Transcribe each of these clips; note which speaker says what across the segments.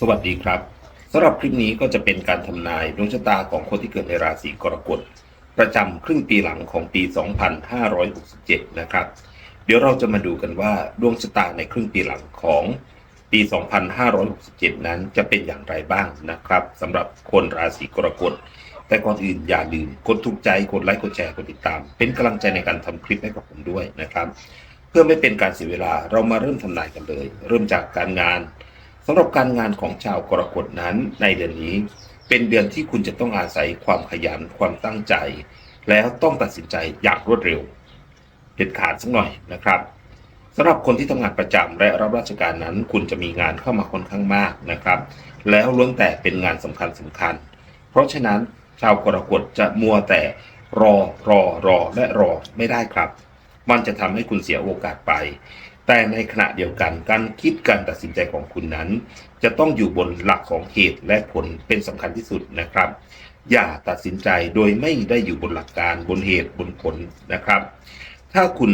Speaker 1: สวัสดีครับสำหรับคลิปนี้ก็จะเป็นการทำนายดวงชะตาของคนที่เกิดในราศีกรกฎ ประจำครึ่งปีหลังของปี 2567 นะครับ เดี๋ยวเราจะมาดูกันว่าดวงชะตาในครึ่งปีหลังของปี 2567 นั้นจะเป็นอย่างไรบ้างนะครับสำหรับคนราศีกรกฎ แต่ก่อนอื่นอย่าลืมกดถูกใจกดไลค์กดแชร์กดติดตาม เป็นกำลังใจในการทำคลิปให้กับผมด้วยนะครับ เพื่อไม่เป็นการเสียเวลาเรามาเริ่มทำนายกันเลย เริ่มจากการงาน สำหรับการงานของชาวกรกฎนั้นในเดือนนี้ เป็นเดือนที่คุณจะต้องอาศัยความขยันความตั้งใจ แล้วต้องตัดสินใจอย่างรวดเร็ว เด็ดขาดสักหน่อยนะครับสำหรับคนที่ทำงานประจำและรับราชการนั้น คุณจะมีงานเข้ามาค่อนข้างมากนะครับ แล้วล้วนแต่เป็นงานสำคัญสำคัญ เพราะฉะนั้นชาวกรกฎจะมัวแต่รอรอรอและรอไม่ได้ครับ มันจะทำให้คุณเสียโอกาสไป แต่ในขณะเดียวกันการคิดการตัดสินใจของคุณนั้น จะต้องอยู่บนหลักของเหตุและผลเป็นสำคัญที่สุดนะครับ อย่าตัดสินใจโดยไม่ได้อยู่บนหลักการบนเหตุบนผลนะครับ ถ้าคุณ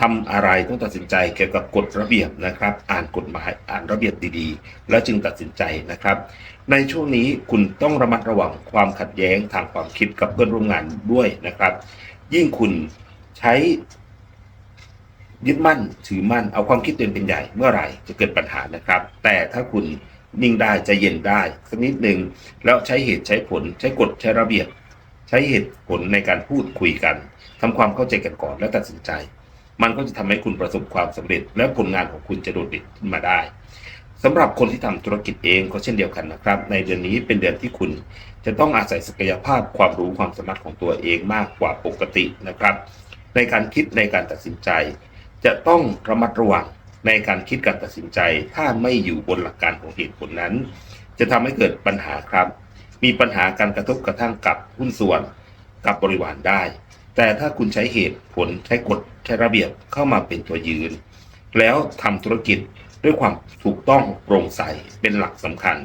Speaker 1: ทำอะไรต้องตัดสินใจเกี่ยวกับกฎระเบียบนะครับ อ่านกฎหมายอ่านระเบียบดีๆ แล้วจึงตัดสินใจนะครับ ในช่วงนี้คุณต้องระมัดระวังความขัดแย้งทางความคิดกับเพื่อนร่วมงานด้วยนะครับ ยิ่งคุณใช้ ยึดมั่นถือมั่นเอาความคิดตัวเองเป็นใหญ่เมื่อไหร่จะเกิดปัญหานะครับ แต่ถ้าคุณนิ่งได้ใจเย็นได้สักนิดหนึ่งแล้วใช้เหตุใช้ผล ใช้กฎใช้ระเบียบ ใช้เหตุผลในการพูดคุยกันทำความเข้าใจกันก่อนแล้วตัดสินใจ มันก็จะทำให้คุณประสบความสำเร็จ และผลงานของคุณจะโดดเด่นขึ้นมาได้สำหรับคนที่ทำธุรกิจเองก็เช่นเดียวกันนะครับ ในเดือนนี้เป็นเดือนที่คุณจะต้องอาศัยศักยภาพความรู้ความสามารถของตัวเองมากกว่าปกตินะครับ ในการคิดในการตัดสินใจ จะต้องระมัดระวังในการคิดการตัดสินใจ ถ้าไม่อยู่บนหลักการของเหตุผลนั้น จะทำให้เกิดปัญหาครับ มีปัญหาการกระทบกระทั่งกับหุ้นส่วนกับบริวารได้ แต่ถ้าคุณใช้เหตุผลใช้กฎใช้ระเบียบเข้ามาเป็นตัวยืน แล้วทำธุรกิจด้วยความถูกต้องโปร่งใสเป็นหลักสำคัญ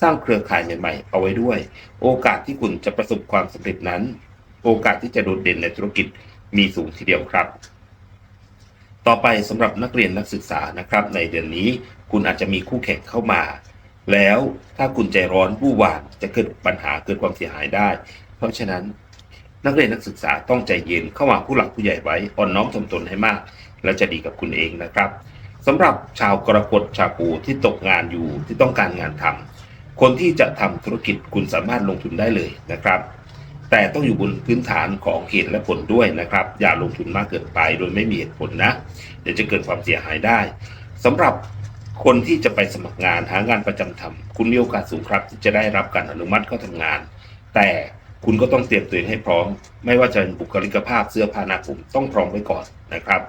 Speaker 1: สร้างเครือข่ายใหม่ๆเอาไว้ด้วย โอกาสที่คุณจะประสบความสำเร็จนั้น โอกาสที่จะโดดเด่นในธุรกิจมีสูงทีเดียวครับ ต่อไปสำหรับนักเรียนนักศึกษานะครับ ในเดือนนี้คุณอาจจะมีคู่แข่งเข้ามา แล้วถ้าคุณใจร้อนวู่วามจะเกิดปัญหาเกิดความเสียหายได้ เพราะฉะนั้น นักเรียนนักศึกษาต้องใจเย็นเข้ามาผู้หลักผู้ใหญ่ไว้อ่อนน้อมถ่อมตนให้มาก และจะดีกับคุณเองนะครับสำหรับชาวกรกฎชาวปูที่ตกงานอยู่ที่ต้องการงานทำคนที่จะทำธุรกิจคุณสามารถลงทุนได้เลยนะครับ แต่ต้องอยู่บนพื้นฐานของเหตุและผลด้วยนะครับ อย่าลงทุนมากเกินไปโดยไม่มีเหตุผลนะ เดี๋ยวจะเกิดความเสียหายได้สำหรับคนที่จะไปสมัครงานหางานประจำทำคุณมีโอกาสสูงครับ ที่จะได้รับการอนุมัติเข้าทำงาน แต่คุณก็ต้องเตรียมตัวเองให้พร้อม ไม่ว่าจะเป็นบุคลิกภาพเสื้อผ้าหน้าผมต้องพร้อมไว้ก่อนนะครับ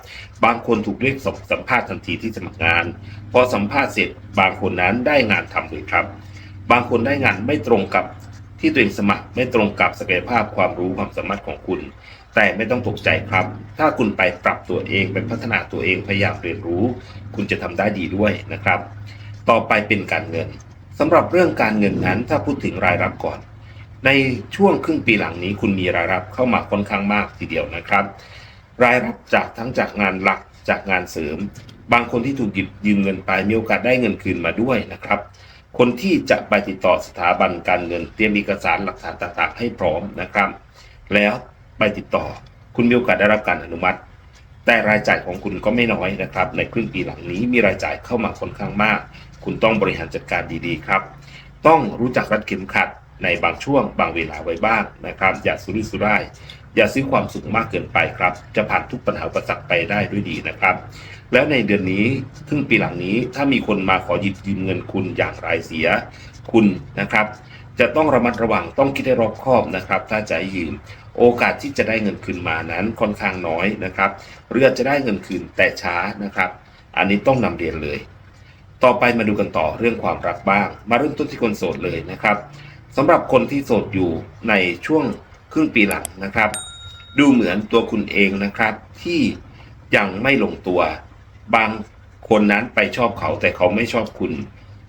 Speaker 1: บางคนถูกเรียกสัมภาษณ์ทันทีที่สมัครงาน พอสัมภาษณ์เสร็จ บางคนนั้นได้งานทำเลยครับ บางคนได้งานไม่ตรงกับ ที่ตัวเองสมัครไม่ตรงกับศักยภาพความรู้ความสามารถของคุณ แต่ไม่ต้องตกใจครับ ถ้าคุณไปปรับตัวเองไปพัฒนาตัวเองพยายามเรียนรู้ คุณจะทำได้ดีด้วยนะครับ ต่อไปเป็นการเงินสำหรับเรื่องการเงินนั้นถ้าพูดถึงรายรับก่อน ในช่วงครึ่งปีหลังนี้คุณมีรายรับเข้ามาค่อนข้างมากทีเดียวนะครับ รายรับจากทั้งจากงานหลักจากงานเสริม บางคนที่ถูกหยิบยืมเงินไปมีโอกาสได้เงินคืนมาด้วยนะครับ คนที่จะไปติดต่อสถาบันการเงิน เตรียมเอกสารหลักฐานต่างๆ ให้พร้อมนะครับ แล้วไปติดต่อคุณมีโอกาสได้รับการอนุมัติ แต่รายจ่ายของคุณก็ไม่น้อยนะครับ ในครึ่งปีหลังนี้มีรายจ่ายเข้ามาค่อนข้างมาก คุณต้องบริหารจัดการดีๆ ครับ ต้องรู้จักรัดเข็มขัดในบางช่วงบางเวลาไว้บ้างนะครับ อย่าสุรุ่ยสุร่าย อย่าซื้อความสุขมากเกินไปครับ จะผ่านทุกปัญหาประสักไปได้ด้วยดีนะครับ แล้วในเดือนนี้ครึ่งปีหลังนี้ถ้ามีคนมาขอหยิบยืมเงินคุณอย่างไรเสียคุณนะครับ จะต้องระมัดระวังต้องคิดให้รอบคอบนะครับ ถ้าจะยืม โอกาสที่จะได้เงินคืนมานั้นค่อนข้างน้อยนะครับ เรือจะได้เงินคืนแต่ช้านะครับ อันนี้ต้องนำเรียนเลย ต่อไปมาดูกันต่อเรื่องความรักบ้าง มาเริ่มต้นที่คนโสดเลยนะครับสำหรับคนที่โสดอยู่ในช่วง ครึ่งปีหลังนะครับ ดูเหมือนตัวคุณเองนะครับ ที่ยังไม่ลงตัว บางคนนั้นไปชอบเขาแต่เขาไม่ชอบคุณ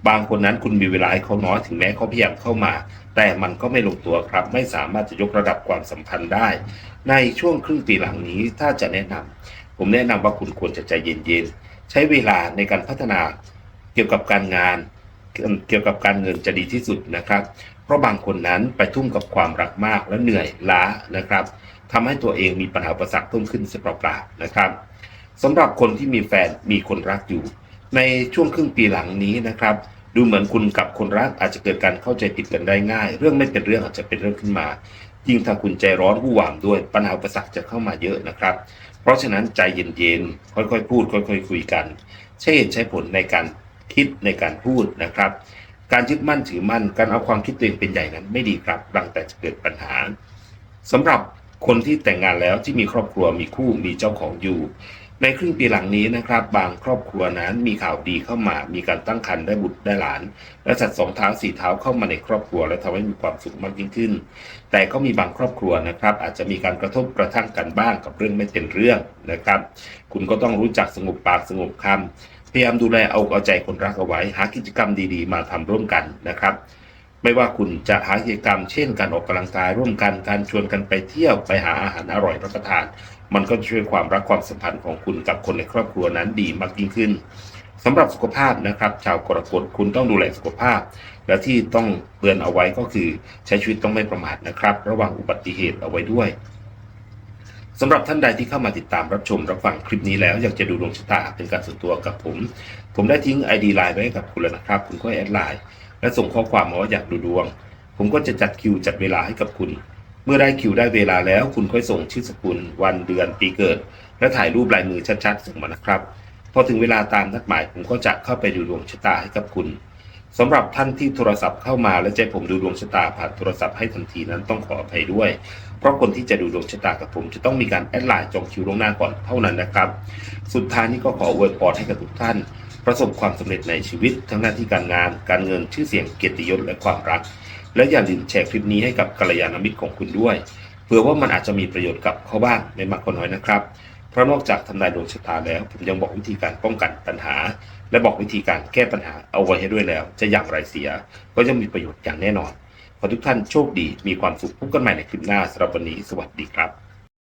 Speaker 1: บางคนนั้นคุณมีเวลาให้เขาน้อยถึงแม้เขาพยายามเข้ามา แต่มันก็ไม่ลงตัวครับ ไม่สามารถจะยกระดับความสัมพันธ์ได้ ในช่วงครึ่งปีหลังนี้ถ้าจะแนะนำผมแนะนำว่าคุณควรจะใจเย็นๆใช้เวลาในการพัฒนาเกี่ยวกับการงาน เกี่ยวกับการเงินจะดีที่สุดนะครับ ราะบางคนนั้นไปทุ่มกับความรักมากและเหนื่อยล้านะครับทำให้ตัวเองมีปัญหาประสักเพิ่มขึ้นเสียเปล่าๆนะครับสำหรับคนที่มีแฟนมีคนรักอยู่ ในช่วงครึ่งปีหลังนี้นะครับ ดูเหมือนคุณกับคนรักอาจจะเกิดการเข้าใจผิดกันได้ง่าย เรื่องไม่เป็นเรื่องอาจจะเป็นเรื่องขึ้นมายิ่งถ้าคุณใจร้อนผู้หวามด้วยปัญหาอุปสรรคจะเข้ามาเยอะนะครับ เพราะฉะนั้นใจเย็นๆค่อยๆพูด ค่อยๆคุยกัน ใช้เหตุใช้ผลในการคิดในการพูดนะครับ การยึดมั่นถือมั่นการเอาความคิดตัวเองเป็นใหญ่นั้นไม่ดีครับรังแต่จะเกิดปัญหาสำหรับคนที่แต่งงานแล้วที่มีครอบครัวมีคู่มีเจ้าของอยู่ ในครึ่งปีหลังนี้นะครับ บางครอบครัวนั้นมีข่าวดีเข้ามา มีการตั้งครรภ์ได้บุตรได้หลาน และสัตว์สองเท้าสี่เท้าเข้ามาในครอบครัว และทำให้มีความสุขมากยิ่งขึ้น แต่ก็มีบางครอบครัวนะครับ อาจจะมีการกระทบกระทั่งกันบ้างกับเรื่องไม่เป็นเรื่องนะครับ คุณก็ต้องรู้จักสงบปากสงบคำ พยายามดูแลเอาเอาใจคนรักเอาไว้ หากิจกรรมดีๆ มาทำร่วมกันนะครับ ไม่ว่าคุณจะหากิจกรรม เช่นการออกกำลังกายร่วมกันการชวนกันไปเที่ยวไปหาอาหารอร่อยรับประทาน มันก็จะช่วยความรักความสัมพันธ์ของคุณกับคนในครอบครัวนั้นดีมากยิ่งขึ้นสำหรับสุขภาพนะครับ ชาวกรกฎคุณต้องดูแลสุขภาพ และที่ต้องเตือนเอาไว้ก็คือใช้ชีวิตต้องไม่ประมาทนะครับ ระวังอุบัติเหตุเอาไว้ด้วย สำหรับท่านใดที่เข้ามาติดตามรับชมรับฟังคลิปนี้แล้วอยากจะดูดวงชะตาเป็นการส่วนตัวกับผม ผมได้ทิ้ง ID ไลน์ไว้กับคุณแล้วนะครับ คุณก็แอดไลน์และส่งข้อความมาว่าอยากดูดวง ผมก็จะจัดคิวจัดเวลาให้กับคุณ เมื่อได้คิวได้เวลาแล้ว คุณค่อยส่งชื่อสกุล วันเดือนปีเกิด และถ่ายรูปลายมือชัดๆ ส่งมานะครับ พอถึงเวลาตามนัดหมายผมก็จะเข้าไปดูดวงชะตาให้กับคุณ สำหรับท่านที่โทรศัพท์เข้ามาและให้ผมดูดวงชะตาผ่านโทรศัพท์ให้ทันทีนั้นต้องขออภัยด้วย เพราะคนที่จะดูดวงชะตากับผมจะต้องมีการแอดไลน์จองคิวล่วงหน้าก่อนเท่านั้นนะครับ สุดท้ายนี้ก็ขออวยพอรให้กับทุกท่าน ประสบความสำเร็จในชีวิต ทั้งหน้าที่การงาน การเงินชื่อเสียงเกียรติยศและความรัก และอย่าลืมแชร์คลิปนี้ให้กับกัลยาณมิตรของคุณด้วยเผื่อว่ามันอาจจะมีประโยชน์กับเขาบ้างไม่มากก็น้อยนะครับ เพราะนอกจากทำนายดวงชะตาแล้ว ผมยังบอกวิธีการป้องกันปัญหา และบอกวิธีการแก้ปัญหาเอาไว้ให้ด้วยแล้ว จะอย่างไรเสีย ก็จะมีประโยชน์อย่างแน่นอนขอทุกท่านโชคดีมีความสุขพบกันใหม่ในคลิปหน้าสำหรับวันนี้สวัสดีครับ